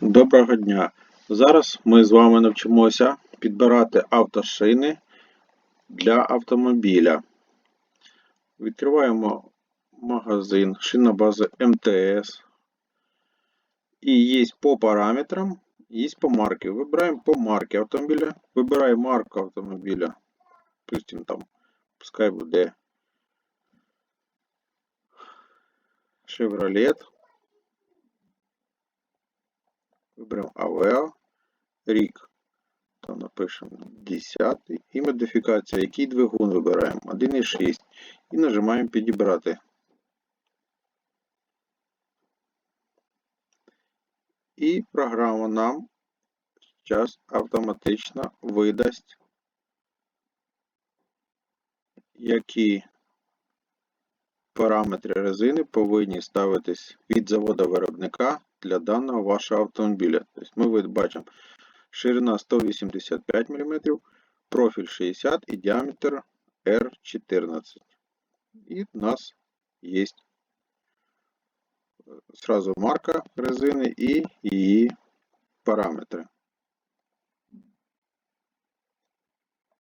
Доброго дня! Зараз ми з вами навчимося підбирати автошини для автомобіля. Відкриваємо магазин, шинна база МТС. І є по параметрам, є по марці. Вибираємо по марці автомобіля. Вибираємо марку автомобіля. Допустим, там, пускай буде Chevrolet. Виберемо Aveo, рік. Там напишемо 10 і модифікація. Який двигун вибираємо? 1.6. І нажимаємо підібрати. І програма нам зараз автоматично видасть, які параметри резини повинні ставитись від заводу виробника для даного вашого автомобіля. Тобто ми бачимо ширина 185 мм, профіль 60 і діаметр R14. І у нас є сразу марка резини і її параметри.